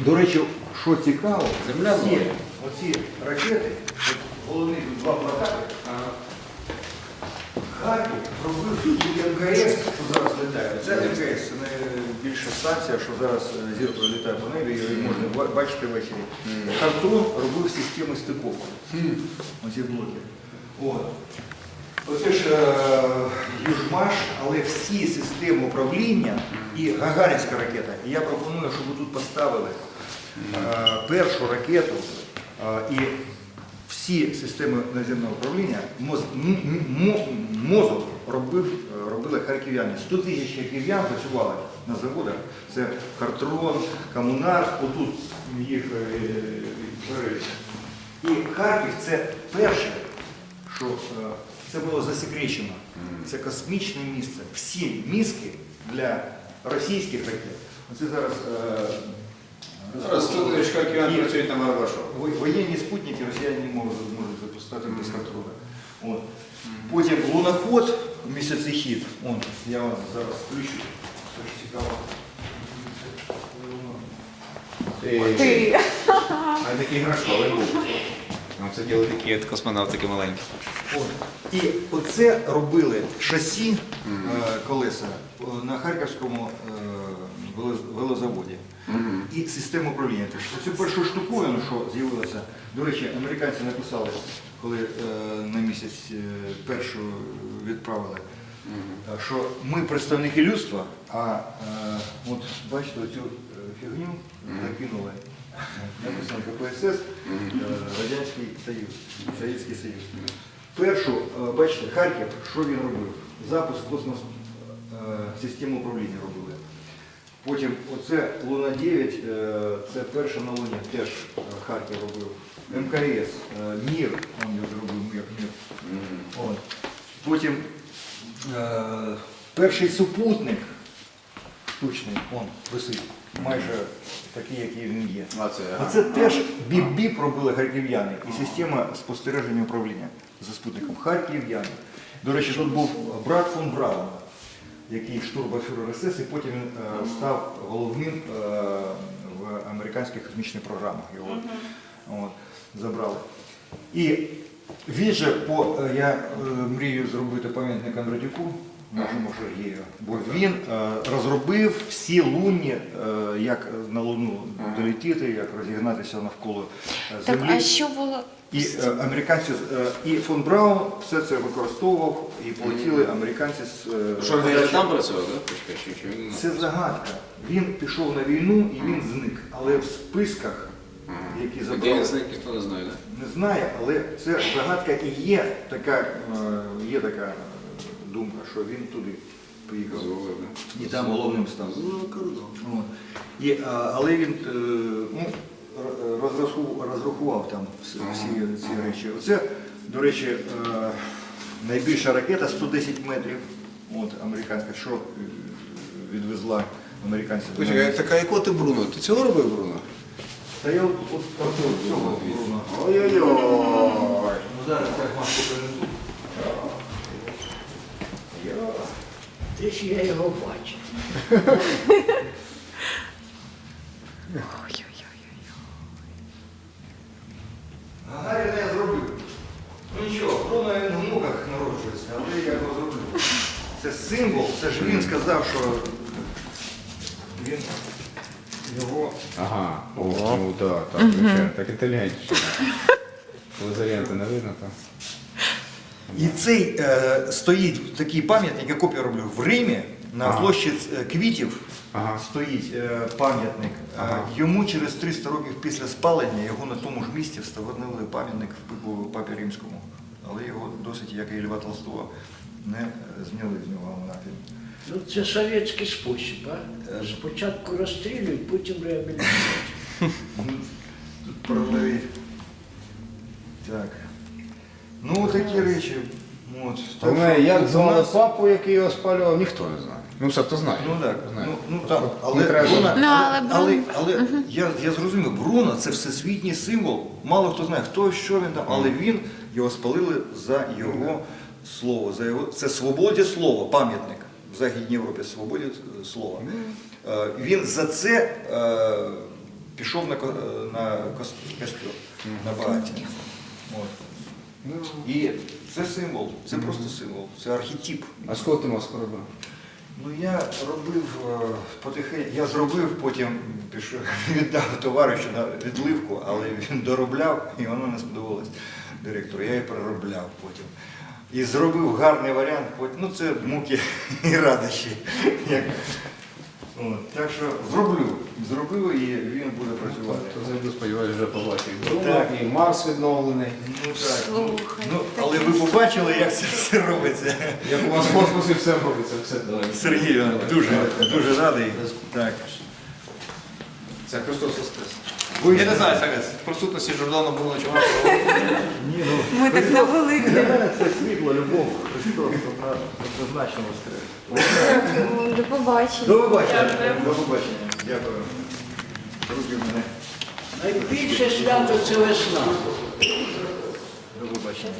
До речі, що цікаво, Земля ці, оці ракети, головні два плакати, Харків робив тут МКС, що зараз літає. Це МКС, це найбільша станція, що зараз е, зіркою літає по небі, її можна бачити ввечері. Хартрон робив системи стиковки. Оці блоки. Оце ж е, але всі системи управління і Гагаринська ракета. І я пропоную, щоб ви тут поставили е, першу ракету е, і всі системи наземного управління мозок робив, е, робили харків'яни. 100 тисяч харків'ян працювали на заводах. Це Хартрон, Комунар, отут їх. І Харків це перше, що це було засекречено. Це космічне місце. Всі мізки для російських ракет. Оце зараз. е, Зараз тут Воєнні спутники росіяни не можуть, можуть запускати без контролю. От. Потім луноход місяцехід. Он, я вам зараз включу. Це цікаво. Ти. А такий грашковий був. Це діли такі от космонавтики маленькі. І оце робили шасі е, колеса е, на Харківському е, вело- велозаводі. І систему управління. Оцю першу штуковину, що з'явилося, до речі, американці написали, коли е, на місяць е, першу відправили, е, що ми представники людства, а е, от бачите, цю фігню закинули. Написано КПСС, е, Радянський Союз, Совєтський Союз. Першу, е, бачите, Харків, що він робив? Запуск космос е, системи управління робили. Потім оце Луна 9, е, це перша на Луні, теж Харків робив. МКС, Мір, він зробив Мір. Мір. От. Потім перший супутник штучний, он висить, майже такий, який він є. А це, А це теж біп-біп робили харків'яни і система спостереження управління за спутником. Харків'яни. До речі, тут був брат фон Браун, який штурбафюрер СС, і потім він е, став головним е, в американських космічних програмах. Його от, забрали. І він же, по, е, я е, мрію зробити пам'ятник Кондратюку, нашому Сергію, бо він е, розробив всі лунні, е, як на Луну долетіти, як розігнатися навколо е, Так, Землі. а що було? І е, американці, е, і фон Браун все це використовував, і полетіли американці з е, Що він там працював, так? Почекай, чи- чи він- Це загадка. Він пішов на війну і він зник. Але в списках, які Де забрали, зник, ніхто не знає, так? не знає, але це загадка і є така, е, є така е, думка, що він туди поїхав. І там головним став. От. І, а, але він е, ну, розрахував, розрахував там всі, ці речі. Оце, до речі, е, найбільша ракета 110 метрів. От, американська, що е, відвезла американці. до Почекай, так а якого ти Бруно? Ти цього робив, Бруно? Та я от, от, от цього Бруно. Ой-ой-ой. Ну зараз так маску принесу. Ж я його бачив. Гагаріна я зробив. Ну нічого, Бруно він в муках народжується, але я його зроблю. Це символ, це ж він сказав, що він його. Ага, о, ну да, так, звичайно, так. Коли за не видно, то... І цей е, стоїть такий пам'ятник, я копію роблю в Римі, на Ага. площі е, квітів Ага. стоїть е, пам'ятник. Е, Ага. Йому через 300 років після спалення його на тому ж місці встановили пам'ятник в папі римському. Але його досить, як і Льва Толстого, не е, зняли з нього анафем. Ну це совєтський спосіб, а? Спочатку розстрілюють, потім реабілітують. Тут правові. Так. Ну, такі речі. От. Так Головне, що як у звали нас- папу, який його спалював, ніхто не знає. Ну, все, то знає. Ну так, Знає. ну, ну Не але, треба. Бруно, Ну, але але, Бруно- але, я, я зрозумів, Бруно це всесвітній символ. Мало хто знає, хто що він там, але він його спалили за його слово, за його це свободі слова, пам'ятник в Західній Європі, свободі слова. Е, Він за це е, пішов на, ко- е, на кос- костер, на багаття. От. Ну, І це символ, це просто символ, це архетип. а кого ти маску робив? Ну я робив е, потихеньку, я зробив, потім пішов, віддав товаришу на відливку, але він доробляв і воно не сподобалось директору. Я її переробляв потім. І зробив гарний варіант, ну це муки і радощі. Як, от, так що зроблю, зроблю і він буде працювати. То зайду, сподіваюся, вже побачив. І Так. і Марс відновлений. Ну так. Ну, Слухай, ну, але ви побачили, як це все робиться. Як у вас в космосі все робиться, все. Сергій, я дуже, дуже радий. Так. Це Христос Воскрес. Я не знаю, зараз в присутності Жордана Бурлачова. Ні, ну, Ми так. Для мене це світло, любов, Христос, однозначно воскрес. До побачення. До побачення. До побачення. Дякую. Руки в мене. Найбільше свято це весна. До побачення.